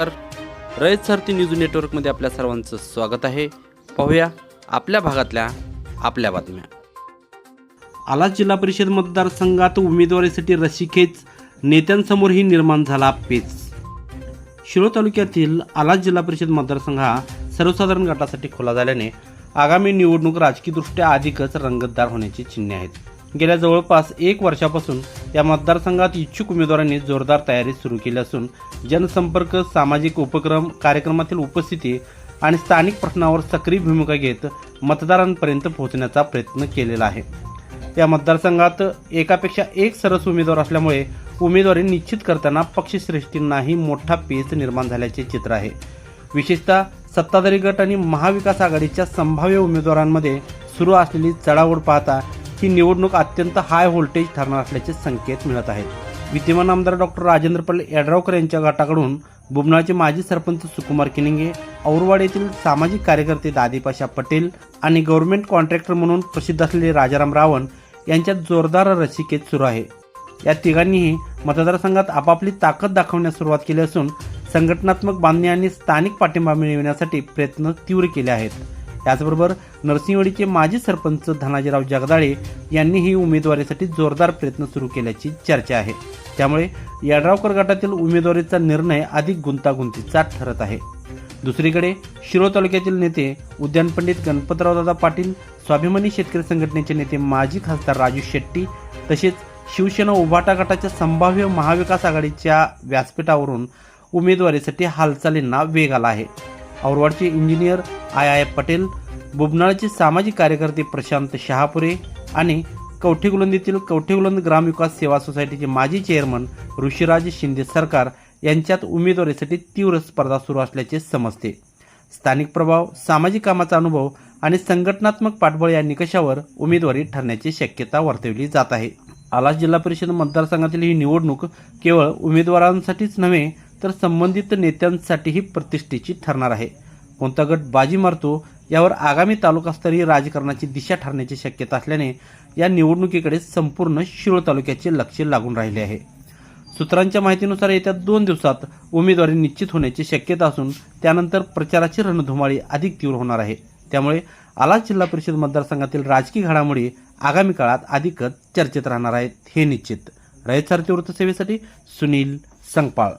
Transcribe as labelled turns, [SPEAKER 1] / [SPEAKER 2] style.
[SPEAKER 1] तर रयत सारथी न्यूज नेटवर्कमध्ये आपल्या सर्वांचं स्वागत आहे. पाहूया आपल्या भागातल्या आपल्या बातम्या. आलाच जिल्हा परिषद मतदारसंघात उमेदवारीसाठी रसिकेच नेत्यांसमोरही निर्माण झाला पेच. शिरोळ तालुक्यातील आलाच जिल्हा परिषद मतदारसंघ हा सर्वसाधारण गटासाठी खुला झाल्याने आगामी निवडणूक राजकीयदृष्ट्या अधिकच रंगतदार होण्याची चिन्हे आहेत. गेल्या जवळपास एक वर्षापासून या मतदारसंघात इच्छुक उमेदवारांनी जोरदार तयारी सुरू केली असून जनसंपर्क सामाजिक उपक्रम कार्यक्रमातील उपस्थिती आणि स्थानिक प्रश्नावर सक्रिय भूमिका घेत मतदारांपर्यंत पोहोचण्याचा प्रयत्न केलेला आहे. या मतदारसंघात एकापेक्षा एक सरस उमेदवार असल्यामुळे उमेदवारी निश्चित करताना पक्षश्रेष्ठींनाही मोठा पेच निर्माण झाल्याचे चित्र आहे. विशेषतः सत्ताधारी गट आणि महाविकास आघाडीच्या संभाव्य उमेदवारांमध्ये सुरू असलेली चढाओढ पाहता ही निवडणूक अत्यंत हाय व्होल्टेज ठरणार असल्याचे संकेत मिळत आहेत. विद्यमान आमदार डॉक्टर राजेंद्र पल्ले यड्रावकर यांच्या गटाकडून बुबनाचे माजी सरपंच सुकुमार किनिंगे औरवाड येथील सामाजिक कार्यकर्ते दादीपाशा पटेल आणि गव्हर्नमेंट कॉन्ट्रॅक्टर म्हणून प्रसिद्ध असलेले राजाराम रावण यांच्यात जोरदार रसिकेत सुरू आहे. या तिघांनीही मतदारसंघात आपापली ताकद दाखवण्यास सुरुवात केली असून संघटनात्मक बांधणी आणि स्थानिक पाठिंबा मिळविण्यासाठी प्रयत्न तीव्र केले आहेत. त्याचबरोबर नरसिंहवाडीचे माजी सरपंच धनाजीराव जगदाळे यांनीही उमेदवारीसाठी जोरदार प्रयत्न सुरू केल्याची चर्चा आहे. त्यामुळे यड्रावकर गटातील उमेदवारीचा निर्णय अधिक गुंतागुंतीचा ठरत आहे. दुसरीकडे शिरो तालुक्यातील नेते उद्यान पंडित गणपतरावदादा पाटील स्वाभिमानी शेतकरी संघटनेचे नेते माजी खासदार राजू शेट्टी तसेच शिवसेना उभाटा गटाच्या संभाव्य महाविकास आघाडीच्या व्यासपीठावरून उमेदवारीसाठी हालचालींना वेग आला आहे. औरवाडचे इंजिनियर आय आय पटेल बुबनाळचे सामाजिक कार्यकर्ते प्रशांत शहापुरे आणि कवठेगुलंदीतील कवठेगुलंद ग्रामविकास सेवा सोसायटीचे माजी चेअरमन ऋषिराज शिंदे सरकार यांच्यात उमेदवारीसाठी तीव्र स्पर्धा सुरू असल्याचे समजते. स्थानिक प्रभाव सामाजिक कामाचा अनुभव आणि संघटनात्मक पाठबळ या निकषावर उमेदवारी ठरण्याची शक्यता वर्तवली जात आहे. आलास जिल्हा परिषद मतदारसंघातील ही निवडणूक केवळ उमेदवारांसाठीच नव्हे तर संबंधित नेत्यांसाठीही प्रतिष्ठेची ठरणार आहे. कोणता गट बाजी मारतो यावर आगामी तालुकास्तरीय राजकारणाची दिशा ठरण्याची शक्यता असल्याने या निवडणुकीकडे संपूर्ण शिरोळ तालुक्याचे लक्ष लागून राहिले आहे. सूत्रांच्या माहितीनुसार येत्या दोन दिवसात उमेदवारी निश्चित होण्याची शक्यता असून त्यानंतर प्रचाराची रणधुमाळी अधिक तीव्र होणार आहे. त्यामुळे आलाच जिल्हा परिषद मतदारसंघातील राजकीय घडामोडी आगामी काळात अधिकच चर्चेत राहणार आहेत हे निश्चित. रयत सारथी वृत्तसेवेसाठी सुनील संगपाळ.